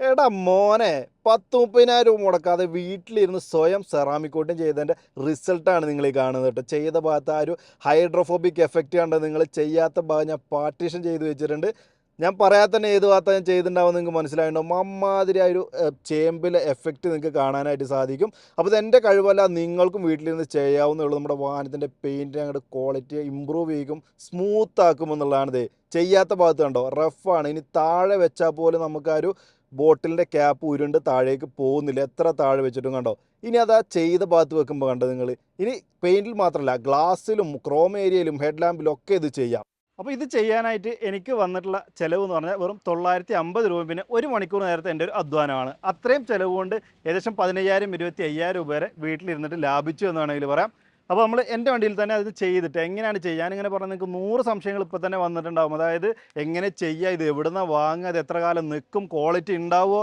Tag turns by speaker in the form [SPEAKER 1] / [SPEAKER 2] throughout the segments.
[SPEAKER 1] എടാ മോനെ പത്ത് മുപ്പതിനായിരം മുടക്കാതെ വീട്ടിലിരുന്ന് സ്വയം സെറാമിക് കോട്ടിങ് ചെയ്തതിന്റെ റിസൾട്ടാണ് നിങ്ങൾ ഈ കാണുന്നത് കേട്ടോ. ചെയ്ത ഭാഗത്ത് ആ ഒരു ഹൈഡ്രോഫോബിക് എഫക്റ്റ് കണ്ട് നിങ്ങൾ ചെയ്യാത്ത ഭാഗം ഞാൻ പാർട്ടീഷൻ ചെയ്ത് വെച്ചിട്ടുണ്ട്. ഞാൻ പറയാതെ തന്നെ ഏത് ഭാഗത്താണ് ഞാൻ ചെയ്തിട്ടുണ്ടാവും നിങ്ങൾക്ക് മനസ്സിലായിട്ടുണ്ടാവും അമ്മാതിരി ആ ഒരു ചേമ്പിലെ എഫക്റ്റ് നിങ്ങൾക്ക് കാണാനായിട്ട് സാധിക്കും. അപ്പോൾ ഇത് എന്റെ കഴിവല്ല നിങ്ങൾക്കും വീട്ടിലിരുന്ന് ചെയ്യാവുന്നുള്ളൂ നമ്മുടെ വാഹനത്തിന്റെ പെയിന്റ് അങ്ങോട്ട് ക്വാളിറ്റി ഇമ്പ്രൂവ് ചെയ്യും സ്മൂത്ത് ആക്കും എന്നുള്ളതാണ് ഇത് ചെയ്യാത്ത ഭാഗത്ത് കണ്ടോ? റഫാണ് ഇനി താഴെ വെച്ചാൽ പോലും നമുക്ക് ഒരു ബോട്ടിലിന്റെ ക്യാപ്പ് ഉരുണ്ട് താഴേക്ക് പോകുന്നില്ല. എത്ര താഴെ വെച്ചിട്ടും കണ്ടോ? ഇനി അത് ആ ചെയ്ത ഭാഗത്ത് വെക്കുമ്പോൾ കണ്ടോ നിങ്ങൾ ഇനി പെയിന്റിൽ മാത്രമല്ല ഗ്ലാസ്സിലും ക്രോം ഏരിയയിലും ഹെഡ് ലാമ്പിലും ഒക്കെ ഇത് ചെയ്യാം. അപ്പോൾ ഇത് ചെയ്യാനായിട്ട് എനിക്ക് വന്നിട്ടുള്ള ചിലവ് എന്ന് പറഞ്ഞാൽ വെറും തൊള്ളായിരത്തി അമ്പത് രൂപ പിന്നെ ഒരു മണിക്കൂർ നേരത്തെ എന്റെ ഒരു അധ്വാനമാണ്. അത്രയും ചിലവ് കൊണ്ട് ഏകദേശം പതിനയ്യായിരം ഇരുപത്തി അയ്യായിരം രൂപ വരെ വീട്ടിലിരുന്നിട്ട് ലാഭിച്ചു എന്ന് വേണമെങ്കിൽ പറയാം. അപ്പോൾ നമ്മൾ എന്റെ വണ്ടിയിൽ തന്നെ അത് ചെയ്തിട്ട് എങ്ങനെയാണ് ചെയ്യുക? ഞാനിങ്ങനെ പറഞ്ഞാൽ നിങ്ങൾക്ക് നൂറ് സംശയങ്ങൾ ഇപ്പോൾ തന്നെ വന്നിട്ടുണ്ടാവും. അതായത് എങ്ങനെ ചെയ്യുക ഇത് എവിടുന്ന വാങ്ങുക? ഇത് എത്ര കാലം നിൽക്കും ക്വാളിറ്റി ഉണ്ടാവുമോ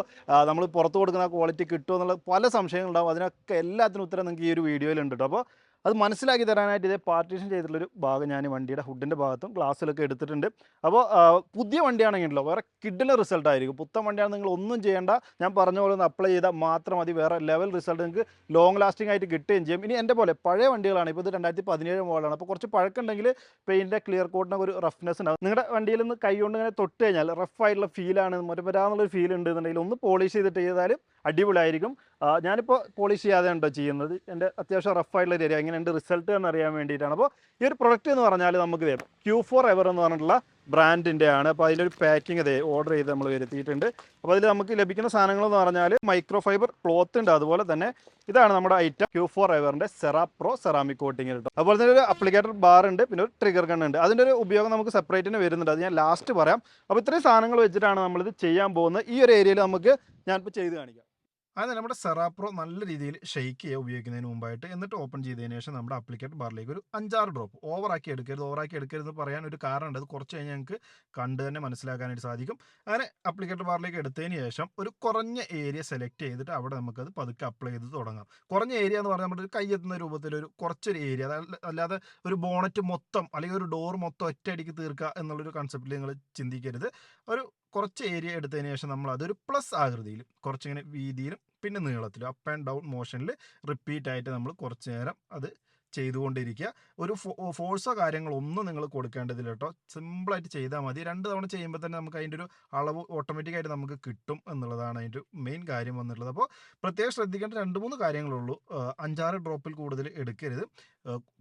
[SPEAKER 1] നമ്മൾ പുറത്ത് കൊടുക്കുന്ന ക്വാളിറ്റി കിട്ടുമോ എന്നുള്ള പല സംശയങ്ങളുണ്ടാവും. അതിനൊക്കെ എല്ലാത്തിനും ഉത്തരം നിങ്ങൾക്ക് ഈ ഒരു വീഡിയോയിലുണ്ട് കേട്ടോ അപ്പോൾ അത് മനസ്സിലാക്കി തരാനായിട്ട് ഇതേ പാർട്ടീഷൻ ചെയ്തിട്ടുള്ളൊരു ഭാഗം ഞാൻ വണ്ടിയുടെ ഹുഡിന്റെ ഭാഗത്തും ഗ്ലാസ്സിലൊക്കെ എടുത്തിട്ടുണ്ട്. അപ്പോൾ പുതിയ വണ്ടിയാണെങ്കിലോ വേറെ കിഡിലെ റിസൾട്ട് ആയിരിക്കും. പുത്തൻ വണ്ടിയാണ് നിങ്ങൾ ഒന്നും ചെയ്യേണ്ട. ഞാൻ പറഞ്ഞ പോലെ ഒന്ന് അപ്ലൈ ചെയ്താൽ മാത്രം മതി. വേറെ ലെവൽ റിസൾട്ട് നിങ്ങൾക്ക് ലോങ് ലാസ്റ്റിംഗ് ആയിട്ട് കിട്ടുകയും ചെയ്യും. ഇനി എന്റെ പോലെ പഴയ വണ്ടികളാണ്. ഇപ്പോൾ ഇത് രണ്ടായിരത്തി പതിനേഴ് മോഡലാണ് അപ്പോൾ കുറച്ച് പഴക്കമുണ്ടെങ്കിൽ പെയിന്റെ ക്ലിയർ കോട്ടിനൊക്കെ ഒരു റഫ്നെസ് ഉണ്ടാകും നിങ്ങളുടെ വണ്ടിയിൽ നിന്ന് കൈ കൊണ്ട് ഇങ്ങനെ തൊട്ട് കഴിഞ്ഞാൽ റഫ് ആയിട്ടുള്ള ഫീലാണ് മുരപരാന്നുള്ളൊരു ഫീൽ ഉണ്ടെന്നുണ്ടെങ്കിൽ ഒന്ന് പോളിഷ് ചെയ്തിട്ട് ചെയ്താലും അടിപൊളിയായിരിക്കും. ഞാനിപ്പോൾ പോളിഷ് ചെയ്യാതെ ഉണ്ടോ ചെയ്യുന്നത്. എന്റെ അത്യാവശ്യം റഫായിട്ടുള്ള ഏരിയ എങ്ങനെയുണ്ട് റിസൾട്ട് എന്ന് അറിയാൻ വേണ്ടിയിട്ടാണ്. അപ്പോൾ ഈ ഒരു പ്രൊഡക്റ്റ് എന്ന് പറഞ്ഞാൽ നമുക്ക് തരും ക്യൂ ഫോർ എവർ എന്ന് പറഞ്ഞിട്ടുള്ള ബ്രാൻഡിന്റെ ആണ്. അപ്പോൾ അതിലൊരു പാക്കിംഗ് അതെ ഓർഡർ ചെയ്ത് നമ്മൾ വരുത്തിയിട്ടുണ്ട്. അപ്പോൾ അതിൽ നമുക്ക് ലഭിക്കുന്ന സാധനങ്ങൾ എന്ന് പറഞ്ഞാൽ മൈക്രോ ഫൈബർ ക്ലോത്ത് ഉണ്ട്. അതുപോലെ തന്നെ ഇതാണ് നമ്മുടെ ഐറ്റം ക്യൂ ഫോർ എവറിന്റെ സെറാ പ്രോ സെറാമിക് കോട്ടിങ് കിട്ടും അതുപോലെ തന്നെ ഒരു അപ്ലിക്കേറ്റർ ബാർ ഉണ്ട്. പിന്നെ ഒരു ട്രിഗർ ഗൺ ഉണ്ട്. അതിന്റെ ഒരു ഉപയോഗം നമുക്ക് സെപ്പറേറ്റിന് വരുന്നുണ്ട്. അത് ഞാൻ ലാസ്റ്റ് പറയാം. അപ്പോൾ ഇത്രയും സാധനങ്ങൾ വെച്ചിട്ടാണ് നമ്മളിത് ചെയ്യാൻ പോകുന്നത്. ഈ ഒരു ഏരിയയിൽ നമുക്ക് ഞാനിപ്പോൾ ചെയ്ത് കാണിക്കാം.
[SPEAKER 2] അത് നമ്മുടെ സെറാപ്രോ നല്ല രീതിയിൽ ഷെയ്ക്ക് ചെയ്യുക ഉപയോഗിക്കുന്നതിന് മുമ്പായിട്ട് എന്നിട്ട് ഓപ്പൺ ചെയ്തതിന് ശേഷം നമ്മുടെ അപ്ലിക്കേറ്റ് ബാറിലേക്ക് ഒരു അഞ്ചാറ് ഡ്രോപ്പ് ഓവറാക്കി എടുക്കരുത് ഓവറാക്കി എടുക്കരുത് എന്ന് പറയാൻ ഒരു കാരണമുണ്ട്. അത് കുറച്ച് കഴിഞ്ഞ് ഞങ്ങൾക്ക് കണ്ട് തന്നെ മനസ്സിലാക്കാനായിട്ട് സാധിക്കും. അങ്ങനെ അപ്ലിക്കേറ്റർ ബാറിലേക്ക് എടുത്തതിന് ശേഷം ഒരു കുറഞ്ഞ ഏരിയ സെലക്ട് ചെയ്തിട്ട് അവിടെ നമുക്കത് പതുക്കെ അപ്ലൈ ചെയ്ത് തുടങ്ങാം. കുറഞ്ഞ ഏരിയ എന്ന് പറഞ്ഞാൽ നമ്മുടെ കയ്യെത്തുന്ന രൂപത്തിലൊരു കുറച്ചൊരു ഏരിയ അല്ലാതെ ഒരു ബോണറ്റ് മൊത്തം അല്ലെങ്കിൽ ഒരു ഡോർ മൊത്തം ഒറ്റയടിക്ക് തീർക്കുക എന്നുള്ളൊരു കൺസെപ്റ്റിൽ നിങ്ങൾ ചിന്തിക്കരുത്. ഒരു കുറച്ച് ഏരിയ എടുത്തതിന് ശേഷം നമ്മൾ അതൊരു പ്ലസ് ആകൃതിയിൽ കുറച്ചിങ്ങനെ വീതിയിലും പിന്നെ നീളത്തിലും അപ്പ് ആൻഡ് ഡൗൺ മോഷനിൽ റിപ്പീറ്റ് ആയിട്ട് നമ്മൾ കുറച്ച് നേരം അത് ചെയ്തുകൊണ്ടിരിക്കുക. ഒരു ഫോഴ്സോ കാര്യങ്ങളോ ഒന്നും നിങ്ങൾ കൊടുക്കേണ്ടതില്ല കേട്ടോ. സിമ്പിളായിട്ട് ചെയ്താൽ മതി. രണ്ട് തവണ ചെയ്യുമ്പോൾ തന്നെ നമുക്ക് അതിന്റെ ഒരു അളവ് ഓട്ടോമാറ്റിക്കായിട്ട് നമുക്ക് കിട്ടും എന്നുള്ളതാണ് അതിന്റെ മെയിൻ കാര്യം വന്നിട്ടുള്ളത്. അപ്പോൾ പ്രത്യേകം ശ്രദ്ധിക്കേണ്ട രണ്ട് മൂന്ന് കാര്യങ്ങളുള്ളൂ. അഞ്ചാറ് ഡ്രോപ്പിൽ കൂടുതൽ എടുക്കരുത്.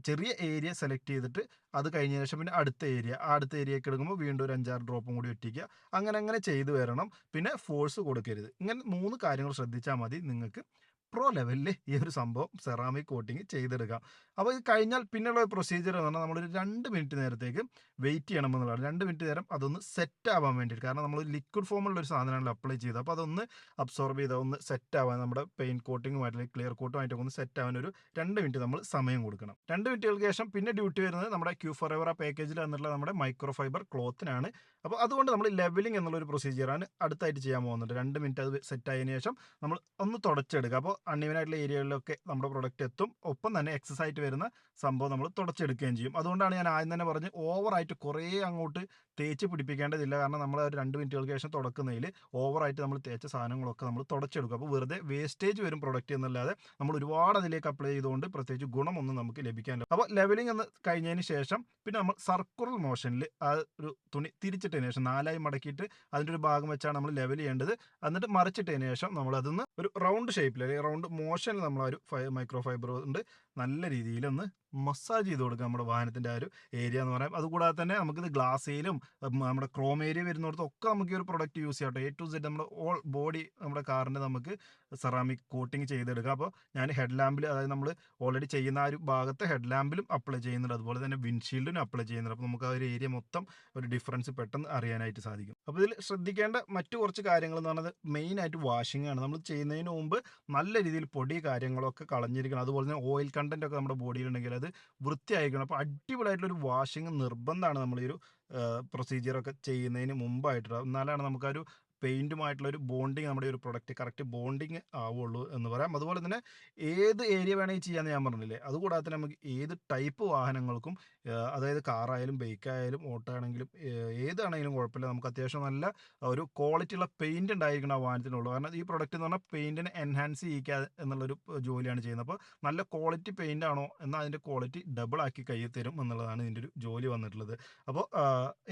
[SPEAKER 2] ചെറിയ ഏരിയ സെലക്ട് ചെയ്തിട്ട് അത് കഴിഞ്ഞ ശേഷം പിന്നെ അടുത്ത ഏരിയ ആ അടുത്ത ഏരിയയ്ക്ക് എടുക്കുമ്പോൾ വീണ്ടും ഒരു അഞ്ചാറ് ഡ്രോപ്പും കൂടി ഒറ്റിക്കുക. അങ്ങനെ അങ്ങനെ ചെയ്തു വരണം. പിന്നെ ഫോഴ്സ് കൊടുക്കരുത്. ഇങ്ങനെ മൂന്ന് കാര്യങ്ങൾ ശ്രദ്ധിച്ചാൽ മതി നിങ്ങൾക്ക്. പ്രോ ലെവലിൽ ഈ ഒരു സംഭവം സെറാമിക് കോട്ടിങ് ചെയ്തെടുക്കുക. അപ്പോൾ ഇത് കഴിഞ്ഞാൽ പിന്നെയുള്ള പ്രൊസീജിയർ എന്ന് പറഞ്ഞാൽ നമ്മളൊരു രണ്ട് മിനിറ്റ് നേരത്തേക്ക് വെയിറ്റ് ചെയ്യണം എന്നുള്ളതാണ്. രണ്ട് മിനിറ്റ് നേരം അതൊന്ന് സെറ്റ് ആവാൻ വേണ്ടിയിട്ട്. കാരണം നമ്മൾ ലിക്വിഡ് ഫോമുള്ള ഒരു സാധനമാണല്ലോ അപ്ലൈ ചെയ്തത് അപ്പോൾ അതൊന്ന് അബ്സോർബ് ചെയ്ത് ഒന്ന് സെറ്റ് ആവാൻ നമ്മുടെ പെയിന്റ് കോട്ടിങ്ങുമായിട്ട് ക്ലിയർ കോട്ടുമായിട്ടൊക്കെ ഒന്ന് സെറ്റ് ആവാൻ ഒരു രണ്ട് മിനിറ്റ് നമ്മൾ സമയം കൊടുക്കണം. രണ്ട് മിനിറ്റുകൾക്ക് ശേഷം പിന്നെ ഡ്യൂട്ടി വരുന്നത് നമ്മുടെ ക്യൂ ഫോർ എവർ ആ പാക്കേജിൽ വന്നിട്ടുള്ള നമ്മുടെ മൈക്രോ ഫൈബർ ക്ലോത്തിനാണ് അപ്പോൾ അതുകൊണ്ട് നമ്മൾ ലെവലിംഗ് എന്നുള്ളൊരു പ്രൊസീജിയറാണ് അടുത്തായിട്ട് ചെയ്യാൻ പോകുന്നത്. രണ്ട് മിനിറ്റ് അത് സെറ്റ് ആയതിനു ശേഷം നമ്മൾ ഒന്ന് തുടച്ചെടുക്കുക. അപ്പോൾ അൺഇവനായിട്ടുള്ള ഏരിയകളിലൊക്കെ നമ്മുടെ പ്രൊഡക്റ്റ് എത്തും. ഒപ്പം തന്നെ എക്സസ് ആയിട്ട് വരുന്ന സംഭവം നമ്മൾ തുടച്ചെടുക്കുകയും ചെയ്യും. അതുകൊണ്ടാണ് ഞാൻ ആദ്യം തന്നെ പറഞ്ഞ് ഓവറായിട്ട് കുറേ അങ്ങോട്ട് തേച്ച് പിടിപ്പിക്കേണ്ടതില്ല. കാരണം നമ്മൾ ഒരു രണ്ട് മിനിറ്റുകൾക്ക് ശേഷം തുടക്കുന്നതിൽ ഓവറായിട്ട് നമ്മൾ തേച്ച സാധനങ്ങളൊക്കെ നമ്മൾ തുടച്ചെടുക്കും. അപ്പോൾ വെറുതെ വേസ്റ്റേജ് വരും പ്രൊഡക്റ്റ് എന്നല്ലാതെ നമ്മൾ ഒരുപാട് അതിലേക്ക് അപ്ലൈ ചെയ്തുകൊണ്ട് പ്രത്യേകിച്ച് ഗുണമൊന്നും നമുക്ക് ലഭിക്കാനില്ല. അപ്പോൾ ലെവലിംഗ് എന്ന് കഴിഞ്ഞതിന് ശേഷം പിന്നെ നമ്മൾ സർക്കുലർ മോഷനിൽ ആ ഒരു തുണി തിരിച്ചിട്ടതിന് ശേഷം നാലായി മടക്കിയിട്ട് അതിന്റെ ഒരു ഭാഗം വെച്ചാണ് നമ്മൾ ലെവൽ ചെയ്യേണ്ടത്. എന്നിട്ട് മറിച്ചിട്ടതിന് ശേഷം നമ്മൾ അതൊന്ന് ഒരു റൗണ്ട് ഷേപ്പിൽ അല്ലെങ്കിൽ റൗണ്ട് മോഷനിൽ നമ്മൾ ഒരു മൈക്രോ ഫൈബർ കൊണ്ട് നല്ല രീതിയിൽ ഒന്ന് മസാജ് ചെയ്ത് കൊടുക്കുക നമ്മുടെ വാഹനത്തിന്റെ ആ ഒരു ഏരിയ എന്ന് പറയാം. അതുകൂടാതെ തന്നെ നമുക്കിത് ഗ്ലാസ്സിലും നമ്മുടെ ക്രോം ഏരിയ വരുന്നിടത്തും ഒക്കെ നമുക്ക് ഈ ഒരു പ്രൊഡക്റ്റ് യൂസ് ചെയ്യാം എ ടു സെഡ് നമ്മുടെ ഓൾ ബോഡി നമ്മുടെ കാറിന്റെ നമുക്ക് സെറാമിക് കോട്ടിങ് ചെയ്തെടുക്കാം. അപ്പോൾ ഞാൻ ഹെഡ് ലാമ്പിൽ അതായത് നമ്മൾ ഓൾറെഡി ചെയ്യുന്ന ആ ഒരു ഭാഗത്തെ ഹെഡ് ലാമ്പിലും അപ്ലൈ ചെയ്യുന്നുണ്ട്. അതുപോലെ തന്നെ വിൻഷീൽഡിനും അപ്ലൈ ചെയ്യുന്നുണ്ട്. അപ്പോൾ നമുക്ക് ആ ഒരു ഏരിയ മൊത്തം ഒരു ഡിഫറൻസ് പെട്ടെന്ന് അറിയാനായിട്ട് സാധിക്കും. അപ്പോൾ ഇതിൽ ശ്രദ്ധിക്കേണ്ട മറ്റു കുറച്ച് കാര്യങ്ങൾ എന്ന് പറയുന്നത് മെയിനായിട്ട് വാഷിംഗ് ആണ്. നമ്മൾ ചെയ്യുന്നതിന് മുമ്പ് നല്ല രീതിയിൽ പൊടി കാര്യങ്ങളൊക്കെ കളഞ്ഞിരിക്കണം. അതുപോലെ തന്നെ ഓയിൽ കണ്ടന്റ് ഒക്കെ നമ്മുടെ ബോഡിയിലുണ്ടെങ്കിൽ അത് വൃത്തിയായിരിക്കണം. അപ്പോൾ അടിപൊളിയായിട്ടുള്ളൊരു വാഷിംഗ് നിർബന്ധമാണ് നമ്മൾ ഈ ഒരു പ്രൊസീജിയറൊക്കെ ചെയ്യുന്നതിന് മുമ്പായിട്ട് എന്നാലാണ് നമുക്കൊരു ഒരു പെയിന്റുമായിട്ടുള്ള ഒരു ബോണ്ടിങ് നമ്മുടെ ഒരു പ്രൊഡക്റ്റ് കറക്റ്റ് ബോണ്ടിങ് ആവുള്ളൂ എന്ന് പറയാം. അതുപോലെ തന്നെ ഏത് ഏരിയ വേണമെങ്കിൽ ചെയ്യാമെന്ന് ഞാൻ പറഞ്ഞില്ലേ? അതുകൂടാതെ നമുക്ക് ഏത് ടൈപ്പ് വാഹനങ്ങൾക്കും അതായത് കാറായാലും ബൈക്കായാലും ഓട്ടോ ആണെങ്കിലും ഏതാണെങ്കിലും കുഴപ്പമില്ല. നമുക്ക് അത്യാവശ്യം നല്ല ഒരു ക്വാളിറ്റി ഉള്ള പെയിന്റ് ഉണ്ടായിരിക്കണം ആ വാഹനത്തിനുള്ളൂ. കാരണം ഈ പ്രൊഡക്റ്റ് എന്ന് പറഞ്ഞാൽ പെയിന്റിനെ എൻഹാൻസ് ചെയ്യിക്കുക എന്നുള്ളൊരു ജോലിയാണ് ചെയ്യുന്നത്. അപ്പോൾ നല്ല ക്വാളിറ്റി പെയിന്റ് ആണോ എന്നാൽ അതിന്റെ ക്വാളിറ്റി ഡബിൾ ആക്കി കയ്യിൽ തരും എന്നുള്ളതാണ് ഇതിന്റെ ഒരു ജോലി വന്നിട്ടുള്ളത്. അപ്പോൾ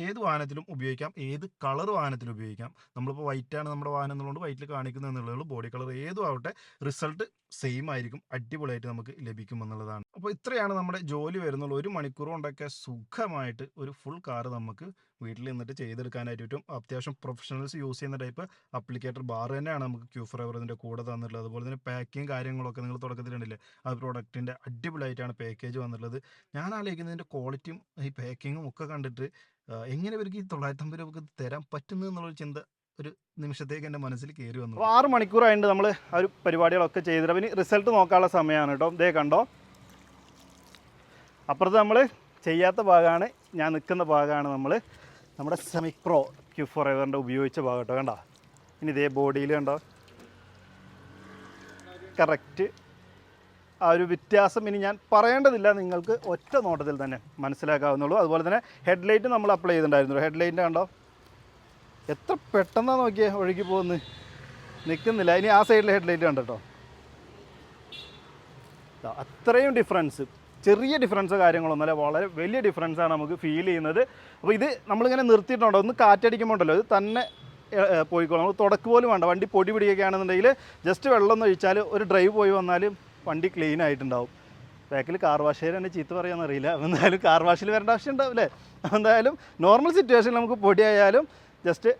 [SPEAKER 2] ഏത് വാഹനത്തിലും ഉപയോഗിക്കാം? ഏത് കളർ വാഹനത്തിലും ഉപയോഗിക്കാം? നമ്മളിപ്പോൾ വൈറ്റ് ആണ് നമ്മുടെ വാഹനം എന്നുള്ളത് വൈറ്റിൽ കാണിക്കുന്നത് എന്നുള്ളത് ബോഡി കളർ ഏതും ആവട്ടെ റിസൾട്ട് സെയിം ആയിരിക്കും അടിപൊളിയായിട്ട് നമുക്ക് ലഭിക്കും എന്നുള്ളതാണ്. അപ്പോൾ ഇത്രയാണ് നമ്മുടെ ജോലി വരുന്നുള്ളൂ. ഒരു മണിക്കൂർ കൊണ്ടൊക്കെ സുഖമായിട്ട് ഒരു ഫുൾ കാറ് നമുക്ക് വീട്ടിൽ നിന്നിട്ട് ചെയ്തെടുക്കാനായിട്ട് പറ്റും. അത്യാവശ്യം പ്രൊഫഷണൽസ് യൂസ് ചെയ്യുന്ന ടൈപ്പ് അപ്ലിക്കേറ്റർ ബാർ തന്നെയാണ് നമുക്ക് ക്യൂ ഫോർ ഇതിന്റെ കൂടെ തന്നിട്ടുള്ളത്. അതുപോലെ തന്നെ പാക്കിങ് കാര്യങ്ങളൊക്കെ നിങ്ങൾ തുടക്കത്തിലുണ്ടല്ലേ ആ പ്രോഡക്റ്റിന്റെ അടിപൊളിയായിട്ടാണ് പാക്കേജ് വന്നിട്ടുള്ളത്. ഞാൻ ആലോചിക്കുന്നതിന്റെ ക്വാളിറ്റിയും ഈ പാക്കിങ്ങും ഒക്കെ കണ്ടിട്ട് എങ്ങനെ ഇവർക്ക് ഈ തൊള്ളായിരത്തി അമ്പത് രൂപക്ക് തരാൻ പറ്റുന്നു എന്നുള്ളൊരു ചിന്ത ഒരു നിമിഷത്തേക്ക് എന്റെ മനസ്സിൽ കയറി വന്നു.
[SPEAKER 1] ആറ് മണിക്കൂറായിട്ട് നമ്മൾ ആ ഒരു പരിപാടികളൊക്കെ ചെയ്തിട്ട് പിന്നെ റിസൾട്ട് നോക്കാനുള്ള സമയമാണ് കേട്ടോ. ഇതേ കണ്ടോ? അപ്പുറത്ത് നമ്മൾ ചെയ്യാത്ത ഭാഗമാണ് ഞാൻ നിൽക്കുന്ന ഭാഗമാണ് നമ്മൾ നമ്മുടെ സെമിക്രോ ക്യു ഫോർ എവറിന്റെ ഉപയോഗിച്ച ഭാഗം കേട്ടോ കണ്ടോ? ഇനി ഇതേ ബോഡിയിൽ കണ്ടോ? കറക്റ്റ് ആ ഒരു വ്യത്യാസം ഇനി ഞാൻ പറയേണ്ടതില്ല നിങ്ങൾക്ക് ഒറ്റ നോട്ടത്തിൽ തന്നെ മനസ്സിലാക്കാവുന്നുള്ളൂ അതുപോലെ തന്നെ ഹെഡ്ലൈറ്റ് നമ്മൾ അപ്ലൈ ചെയ്തിട്ടുണ്ടായിരുന്നു. ഹെഡ്ലൈറ്റിന്റെ കണ്ടോ? എത്ര പെട്ടെന്നാണ് നോക്കിയേ ഒഴുകി പോകുന്നത് നിൽക്കുന്നില്ല ഇനി ആ സൈഡിലെ ഹെഡ്ലൈറ്റ് കണ്ടോ? ദാ അത്രയും ഡിഫറൻസ് ചെറിയ ഡിഫറൻസ് കാര്യങ്ങളൊന്നുമല്ല വളരെ വലിയ ഡിഫറൻസാണ് നമുക്ക് ഫീൽ ചെയ്യുന്നത്. അപ്പോൾ ഇത് നമ്മളിങ്ങനെ നിർത്തിയിട്ടുണ്ടോ? ഒന്ന് കാറ്റടിക്കുമ്പോൾ ഉണ്ടല്ലോ ഇത് തന്നെ പോയിക്കോളും. നമ്മൾ തുടക്ക് പോലും വേണ്ട. വണ്ടി പൊടി പിടിക്കുകയാണെന്നുണ്ടെങ്കിൽ ജസ്റ്റ് വെള്ളം ഒന്ന് ഒഴിച്ചാൽ ഒരു ഡ്രൈവ് പോയി വന്നാൽ വണ്ടി ക്ലീൻ ആയിട്ടുണ്ടാവും. ബാക്കിൽ കാർ വാഷേർ തന്നെ ചീത്ത പറയാമെന്നറിയില്ല എന്തായാലും കാർ വാഷിൽ വരേണ്ട ആവശ്യം ഉണ്ടാവില്ലേ എന്തായാലും നോർമൽ സിറ്റുവേഷനിൽ നമുക്ക് പൊടിയായാലും ജസ്റ്റ്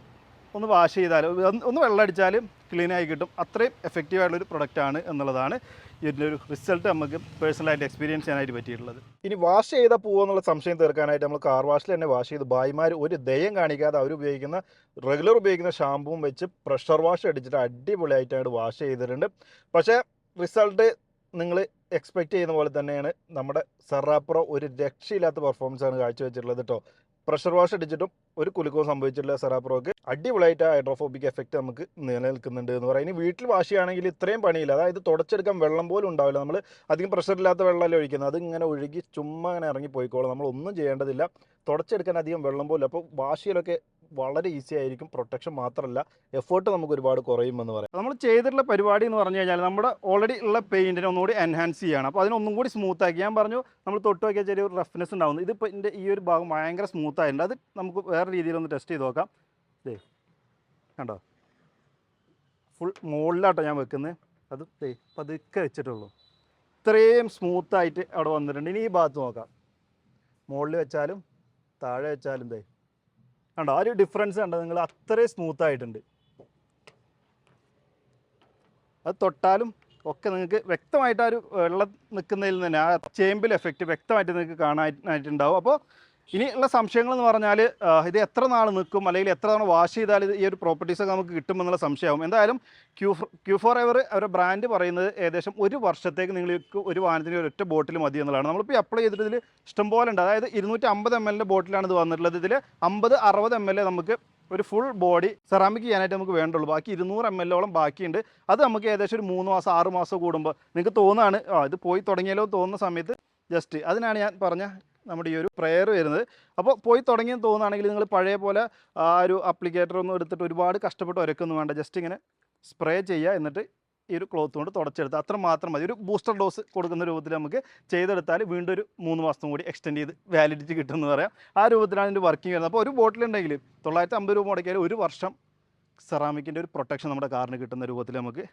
[SPEAKER 1] ഒന്ന് വാഷ് ചെയ്താൽ ഒന്ന് വെള്ളം അടിച്ചാലും ക്ലീനായി കിട്ടും. അത്രയും എഫക്റ്റീവ് ആയിട്ടുള്ളൊരു പ്രൊഡക്റ്റ് ആണ് എന്നുള്ളതാണ് ഇതിന്റെ ഒരു റിസൾട്ട് നമുക്ക് പേഴ്സണലായിട്ട് എക്സ്പീരിയൻസ് ചെയ്യാനായിട്ട് പറ്റിയിട്ടുള്ളത്. ഇനി വാഷ് ചെയ്താൽ പോകുമെന്നുള്ള സംശയം തീർക്കാനായിട്ട് നമ്മൾ കാർ വാഷിൽ തന്നെ വാഷ് ചെയ്ത് ഭായിമാർ ഒരു ദയം കാണിക്കാതെ അവർ ഉപയോഗിക്കുന്ന റെഗുലർ ഉപയോഗിക്കുന്ന ഷാമ്പുവും വെച്ച് പ്രഷർ വാഷ് അടിച്ചിട്ട് അടിപൊളിയായിട്ടാണ് വാഷ് ചെയ്തിട്ടുണ്ട്. പക്ഷേ റിസൾട്ട് നിങ്ങൾ എക്സ്പെക്റ്റ് ചെയ്യുന്ന പോലെ തന്നെയാണ് നമ്മുടെ സെറാപ്രോ ഒരു രക്ഷയില്ലാത്ത പെർഫോമൻസ് ആണ് കാഴ്ചവെച്ചിട്ടുള്ളത് കേട്ടോ പ്രഷർ വാഷ് അടിച്ചിട്ടും ഒരു കുലുക്കവും സംഭവിച്ചിട്ടില്ല സെറാപ്രോക്ക് അടിപൊളിയായിട്ട് ആ ഹൈഡ്രോഫോബിക് എഫക്റ്റ് നമുക്ക് നിലനിൽക്കുന്നുണ്ട് എന്ന് പറയാം. ഇനി വീട്ടിൽ വാഷ് ചെയ്യുകയാണെങ്കിൽ ഇത്രയും പണിയില്ല. അതായത് തുടച്ചെടുക്കാൻ വെള്ളം പോലും ഉണ്ടാവില്ല. നമ്മൾ അധികം പ്രഷർ ഇല്ലാത്ത വെള്ളമല്ലേ ഒഴിക്കുന്നത്. അത് ഇങ്ങനെ ഒഴുകി ചുമ്മാ ഇങ്ങനെ ഇറങ്ങി പോയിക്കോളും നമ്മൾ ഒന്നും ചെയ്യേണ്ടതില്ല. തുടച്ചെടുക്കാൻ അധികം വെള്ളം പോലും അപ്പോൾ വാഷ് ചെയ്യലൊക്കെ വളരെ ഈസി ആയിരിക്കും. പ്രൊട്ടക്ഷൻ മാത്രമല്ല എഫേർട്ട് നമുക്ക് ഒരുപാട് കുറയുമെന്ന് പറയാം. നമ്മൾ ചെയ്തിട്ടുള്ള പരിപാടി എന്ന് പറഞ്ഞു കഴിഞ്ഞാൽ നമ്മുടെ ഓൾറെഡി ഉള്ള പെയിന്റിനെ ഒന്നുകൂടി എൻഹാൻസ് ചെയ്യണം. അപ്പോൾ അതിനൊന്നും കൂടി സ്മൂത്ത് ആക്കി. ഞാൻ പറഞ്ഞു നമ്മൾ തൊട്ട് നോക്കിയാൽ ചെറിയൊരു റഫ്നെസ് ഉണ്ടാവുന്നു ഇതിപ്പോൾ എന്റെ ഈ ഒരു ഭാഗം ഭയങ്കര സ്മൂത്ത് ആയിട്ടുണ്ട്. അത് നമുക്ക് വേറെ രീതിയിലൊന്ന് ടെസ്റ്റ് ചെയ്ത് നോക്കാം. ദേ കണ്ടോ? ഫുൾ മുകളിലാട്ടോ ഞാൻ വെക്കുന്നത് അത് ദേ പതുക്കെ വെച്ചിട്ടുള്ളൂ. ഇത്രയും സ്മൂത്തായിട്ട് അവിടെ വന്നിട്ടുണ്ട്. ഇനി ഈ ഭാഗത്ത് നോക്കാം. മുകളിൽ വെച്ചാലും താഴെ വെച്ചാലും ദേ കണ്ടോ? ആ ഒരു ഡിഫറൻസ് കണ്ടോ? നിങ്ങൾ അത്രയും സ്മൂത്ത് ആയിട്ടുണ്ട്. അത് തൊട്ടാലും ഒക്കെ നിങ്ങൾക്ക് വ്യക്തമായിട്ട് ആ ഒരു വെള്ളം നിൽക്കുന്നതിൽ തന്നെ ആ ചേമ്പിൽ എഫക്റ്റ് വ്യക്തമായിട്ട് നിങ്ങൾക്ക് കാണാനായിട്ടുണ്ടാവും. അപ്പോൾ ഇനിയുള്ള സംശയങ്ങൾ എന്ന് പറഞ്ഞാൽ ഇത് എത്ര നാൾ നിൽക്കും? അല്ലെങ്കിൽ എത്ര തവണ വാഷ് ചെയ്താൽ ഈ ഒരു പ്രോപ്പർട്ടീസ് ഒക്കെ നമുക്ക് കിട്ടുമെന്നുള്ള സംശയമാവും. എന്തായാലും ക്യൂ ക്യൂ ഫോർ എവർ അവരുടെ ബ്രാൻഡ് പറയുന്നത് ഏകദേശം ഒരു വർഷത്തേക്ക് നിങ്ങൾക്ക് ഒരു വാഹനത്തിന് ഒരൊറ്റ ബോട്ടിൽ മതി എന്നുള്ളതാണ്. നമ്മളിപ്പോൾ അപ്ലൈ ചെയ്തിട്ട് ഇതിൽ ഇഷ്ടംപോലെ ഉണ്ട്. അതായത് ഇരുന്നൂറ്റി അമ്പത് എം എല്ലിന്റെ ബോട്ടിലാണ് ഇത് വന്നിട്ടുള്ളത്. ഇതിൽ അമ്പത് അറുപത് എം എൽ നമുക്ക് ഒരു ഫുൾ ബോഡി സെറാമിക് ചെയ്യാനായിട്ട് നമുക്ക് വേണ്ടുള്ളൂ. ബാക്കി ഇരുന്നൂറ് എം ഓളം ബാക്കിയുണ്ട്. അത് നമുക്ക് ഏകദേശം ഒരു മൂന്ന് മാസം ആറ് മാസം കൂടുമ്പോൾ നിങ്ങൾക്ക് തോന്നുകയാണ് ആ ഇത് പോയി തുടങ്ങിയാലോ തോന്നുന്ന സമയത്ത് ജസ്റ്റ് അതിനാണ് ഞാൻ പറഞ്ഞ നമ്മുടെ ഈ ഒരു പ്രയർ വരുന്നത്. അപ്പോൾ പോയി തുടങ്ങിയെന്ന് തോന്നുകയാണെങ്കിൽ നിങ്ങൾ പഴയ പോലെ ആ ഒരു അപ്ലിക്കേറ്റർ ഒന്നും എടുത്തിട്ട് ഒരുപാട് കഷ്ടപ്പെട്ട് ഒരക്കൊന്നും വേണ്ട. ജസ്റ്റ് ഇങ്ങനെ സ്പ്രേ ചെയ്യുക എന്നിട്ട് ഈ ഒരു ക്ലോത്ത് കൊണ്ട് തുടച്ചെടുത്ത് അത്ര മാത്രം മതി. ഒരു ബൂസ്റ്റർ ഡോസ് കൊടുക്കുന്ന രൂപത്തിൽ നമുക്ക് ചെയ്തെടുത്താൽ വീണ്ടും ഒരു മൂന്ന് മാസം കൂടി എക്സ്റ്റെൻഡ് ചെയ്ത് വാലിഡിറ്റി കിട്ടുമെന്ന് പറയാം. ആ രൂപത്തിലാണ് ഇതിന്റെ വർക്കിംഗ് വരുന്നത്. അപ്പോൾ ഒരു ബോട്ടിലുണ്ടെങ്കിൽ തൊള്ളായിരത്തി അമ്പത് രൂപ മുടക്കിയാൽ ഒരു വർഷം സെറാമിക്കിന്റെ ഒരു പ്രൊട്ടക്ഷൻ നമ്മുടെ കാറിന് കിട്ടുന്ന രൂപത്തിൽ നമുക്ക്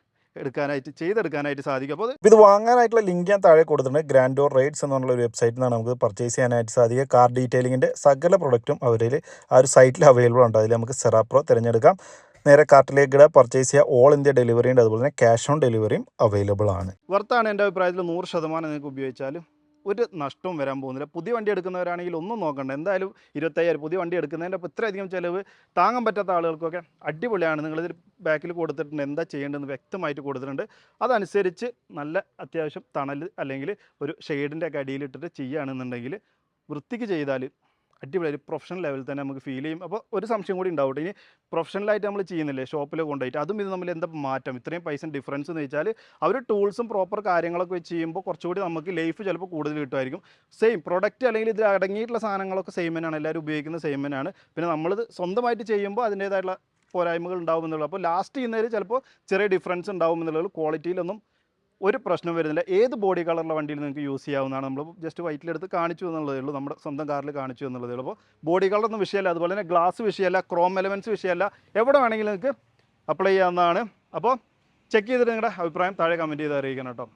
[SPEAKER 1] എടുക്കാനായിട്ട് ചെയ്തെടുക്കാനായിട്ട് സാധിക്കും. അപ്പോൾ ഇത് വാങ്ങാനായിട്ടുള്ള ലിങ്ക് ഞാൻ താഴെ കൊടുത്തിട്ടുണ്ട്. ഗ്രാൻഡോർ റൈഡ്സ് എന്നുള്ള ഒരു വെബ്സൈറ്റിൽ നിന്നാണ് നമുക്ക് പർച്ചേസ് ചെയ്യാനായിട്ട് സാധിക്കുക കാർ ഡീറ്റെയിലിങ്ങിന്റെ സകല പ്രൊഡക്റ്റും അവരിൽ ആ ഒരു സൈറ്റിൽ അവൈലബിൾ ഉണ്ട്. അതിൽ നമുക്ക് സെറാപ്രോ തിരഞ്ഞെടുക്കാം. നേരെ കാർട്ടിലേക്ക് ഇടുക. പർച്ചേസ് ചെയ്യുക ഓൾ ഇന്ത്യ ഡെലിവറി ഉണ്ട്. അതുപോലെ തന്നെ ക്യാഷ് ഓൺ ഡെലിവറിയും അവൈലബിൾ ആണ്. വർത്താണ് എന്റെ അഭിപ്രായത്തിൽ നൂറ് ശതമാനം നിങ്ങൾക്ക് ഉപയോഗിച്ചാലും ഒരു നഷ്ടവും വരാൻ പോകുന്നില്ല. പുതിയ വണ്ടി എടുക്കുന്നവരാണെങ്കിൽ ഒന്നും നോക്കണ്ട. എന്തായാലും ഇരുപത്തയ്യായിരം പുതിയ വണ്ടി എടുക്കുന്നതിന്റെ അപ്പോൾ ഇത്രയധികം ചിലവ് താങ്ങാൻ പറ്റാത്ത ആളുകൾക്കൊക്കെ അടിപൊളിയാണ്. നിങ്ങളിതിൽ ബാക്കിൽ കൊടുത്തിട്ടുണ്ട്. എന്താ ചെയ്യേണ്ടതെന്ന് വ്യക്തമായിട്ട് കൊടുത്തിട്ടുണ്ട്. അതനുസരിച്ച് നല്ല അത്യാവശ്യം തണൽ അല്ലെങ്കിൽ ഒരു ഷെയ്ഡിന്റെ ഒക്കെ അടിയിലിട്ടിട്ട് ചെയ്യുകയാണെന്നുണ്ടെങ്കിൽ വൃത്തിക്ക് ചെയ്താൽ അടിപൊളി. ഒരു പ്രൊഫഷണൽ ലെവലിൽ തന്നെ നമുക്ക് ഫീൽ ചെയ്യും. അപ്പോൾ ഒരു സംശയം കൂടി ഉണ്ടാവട്ടെ. ഇനി പ്രൊഫഷണലായിട്ട് നമ്മൾ ചെയ്യുന്നില്ലേ? ഷോപ്പിൽ കൊണ്ടുപോയിട്ട്. അതും ഇത് നമ്മൾ എന്താ മാറ്റം? ഇത്രയും പൈസ ഡിഫറൻസ് എന്ന് വെച്ചാൽ അവർ ടൂൾസും പ്രോപ്പർ കാര്യങ്ങളൊക്കെ വെച്ച് ചെയ്യുമ്പോൾ കുറച്ചുകൂടി നമുക്ക് ലൈഫ് ചിലപ്പോൾ കൂടുതൽ കിട്ടുമായിരിക്കും. സെയിം പ്രൊഡക്റ്റ് അല്ലെങ്കിൽ ഇതിൽ അടങ്ങിയിട്ടുള്ള സാധനങ്ങളൊക്കെ സെയിം തന്നെയാണ്. എല്ലാവരും ഉപയോഗിക്കുന്ന സെയിം തന്നെയാണ്. പിന്നെ നമ്മളിത് സ്വന്തമായിട്ട് ചെയ്യുമ്പോൾ അതിന്റേതായിട്ടുള്ള പോരായ്മകൾ ഉണ്ടാവും എന്നുള്ളത് അപ്പോൾ ലാസ്റ്റ് ചെയ്യുന്നതിൽ ചിലപ്പോൾ ചെറിയ ഡിഫറൻസ് ഉണ്ടാവുമെന്നുള്ളത് ക്വാളിറ്റിയിലൊന്നും ഒരു പ്രശ്നം വരുന്നില്ല. ഏത് ബോഡി കളറുള്ള വണ്ടിയിൽ നിങ്ങൾക്ക് യൂസ് ചെയ്യാവുന്നതാണ് നമ്മൾ ജസ്റ്റ് വൈറ്റിലെടുത്ത് കാണിച്ചു എന്നുള്ളതേ ഉള്ളൂ. നമ്മുടെ സ്വന്തം കാറിൽ കാണിച്ചു എന്നുള്ളതേ ഉള്ളൂ. അപ്പോൾ ബോഡി കളറൊന്നും വിഷയമല്ല. അതുപോലെ തന്നെ ഗ്ലാസ് വിഷയമല്ല ക്രോം എലമെന്റ്സ് വിഷയമല്ല. എവിടെ വേണമെങ്കിലും നിങ്ങൾക്ക് അപ്ലൈ ചെയ്യാവുന്നതാണ്. അപ്പോൾ ചെക്ക് ചെയ്തിട്ട് നിങ്ങളുടെ അഭിപ്രായം താഴെ കമന്റ് ചെയ്ത് അറിയിക്കണം കേട്ടോ.